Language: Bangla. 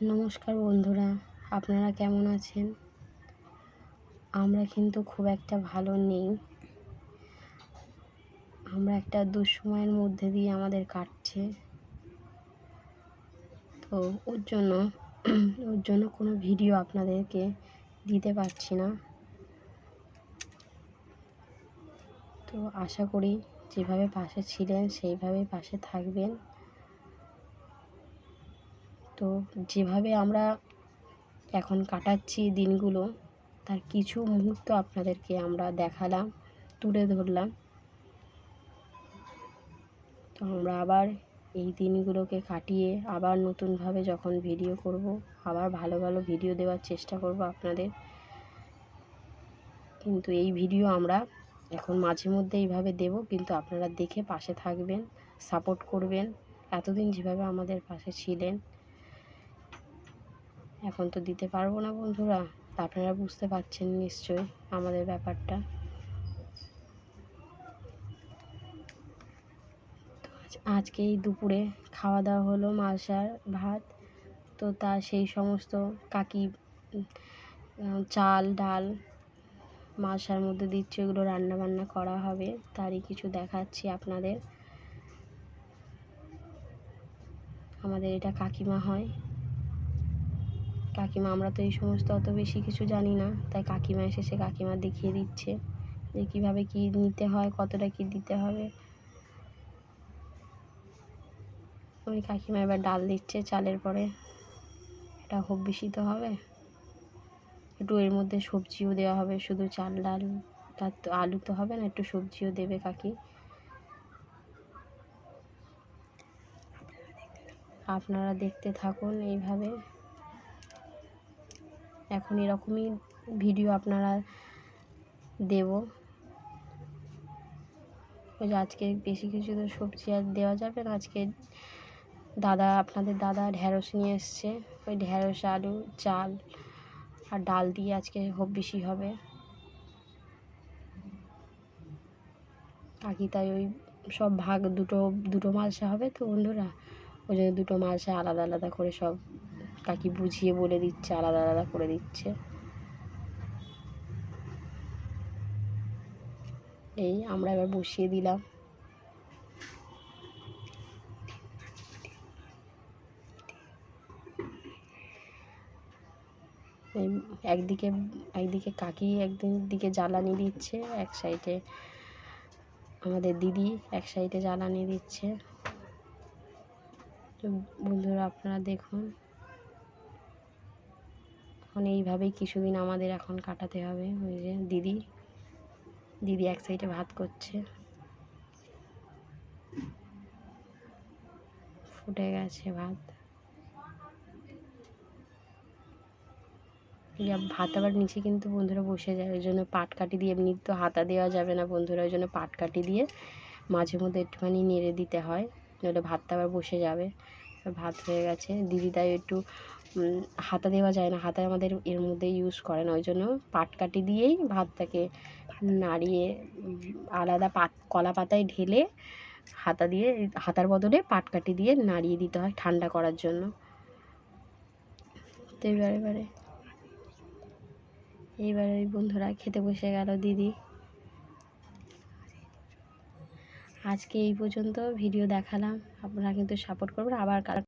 নমস্কার বন্ধুরা, আপনারা কেমন আছেন? আমরা কিন্তু খুব একটা ভালো নেই। আমরা একটা দুঃসময়ের মধ্যে দিয়ে আমাদের কাটছে। তো ওর জন্য ওর জন্য কোনো ভিডিও আপনাদেরকে দিতে পারছি না। তো আশা করি যেভাবে পাশে ছিলেন, সেইভাবেই পাশে থাকবেন। তো যেভাবে আমরা এখন কাটাচ্ছি দিনগুলো, তার কিছু মুহূর্ত আপনাদেরকে আমরা দেখালাম, তুলে ধরলাম। তো আমরা আবার এই দিনগুলোকে কাটিয়ে আবার নতুনভাবে যখন ভিডিও করব, আবার ভালো ভালো ভিডিও দেওয়ার চেষ্টা করব আপনাদের। কিন্তু এই ভিডিও আমরা এখন মাঝে মধ্যে এইভাবে দেব, কিন্তু আপনারা দেখে পাশে থাকবেন, সাপোর্ট করবেন। এতদিন যেভাবে আমাদের পাশে ছিলেন এখন তো দিতে পারব না বন্ধুরা। আপনারা বুঝতে পারছেন নিশ্চয়ই আমাদের ব্যাপারটা। আজকে এই দুপুরে খাওয়া দাওয়া হলো মালসার ভাত। তো তা সেই সমস্ত কাকি চাল, ডাল মালসার মধ্যে দিচ্ছে, ওগুলো রান্না বান্না করা হবে। তারই কিছু দেখাচ্ছি আপনাদের। আমাদের এটা কাকিমা হয়। কাকিমা, আমরা তো এই সমস্ত অত বেশি কিছু জানি না। তাই কাকিমা এসেছে কাকিমা দেখিয়ে দিচ্ছে যে কীভাবে কী নিতে হয়, কতটা কী দিতে হবে। ওই কাকিমা এবার ডাল দিচ্ছে চালের পরে। এটা খুব বেশি তো হবে। একটু এর মধ্যে সবজিও দেওয়া হবে, শুধু চাল, ডাল, তার তো আলু তো হবে না, একটু সবজিও দেবে কাকি। আপনারা দেখতে থাকুন এইভাবে। এখন এরকমই ভিডিও আপনারা দেব। ওই যে আজকে বেশি কিছু তো সবজি আর দেওয়া যাবে না। আজকে দাদা, আপনাদের দাদা ঢ্যাঁড়স নিয়ে এসছে। ওই ঢ্যাঁড়স আলু, চাল আর ডাল দিয়ে আজকে খুব বেশি হবে। কাকি তাই ওই সব ভাগ দুটো দুটো মালসা হবে তো বন্ধুরা? ওই জন্য দুটো মালসা আলাদা আলাদা করে সব কাকি বুঝিয়ে বলে দিচ্ছে, আলাদা আলাদা করে দিচ্ছে। এই আমরা এবার বসিয়ে দিলাম। একদিকে একদিকে কাকি একদিন দিকে জ্বালানি দিচ্ছে, এক সাইডে আমাদের দিদি এক সাইডে জ্বালানি দিচ্ছে। বন্ধুরা, আপনারা দেখুন। এখন এইভাবেই কিছুদিন আমাদের এখন কাটাতে হবে। ওই যে দিদি দিদি এক সাইডে ভাত করছে। ফুটে গেছে ভাত। ভাত আবার নিচে কিন্তু বন্ধুরা বসে যায়, ওই জন্য পাট কাটি দিয়ে এমনি তো হাতা দেওয়া যাবে না বন্ধুরা, ওই জন্য পাট কাটি দিয়ে মাঝে মধ্যে একটুখানি নেড়ে দিতে হয়, নইলে ভাতটা আবার বসে যাবে। ভাত হয়ে গেছে, দিদি তাই একটু হাতা দেওয়া যায় না। হাতা আমাদের এর মধ্যে ইউজ করে না। ওই জন্য পাট কাটি দিয়েই ভাতটাকে নাড়িয়ে আলাদা পাত, কলা পাতায় ঢেলে হাতা দিয়ে, হাতার বদলে পাটকাঠি দিয়ে নাড়িয়ে দিতে হয় ঠান্ডা করার জন্য। তো এবার, এবারে। এইবারে বন্ধুরা খেতে বসে গেল দিদি। আজকে এই পর্যন্ত ভিডিও দেখালাম। আপনারা কিন্তু সাপোর্ট করবেন। আবার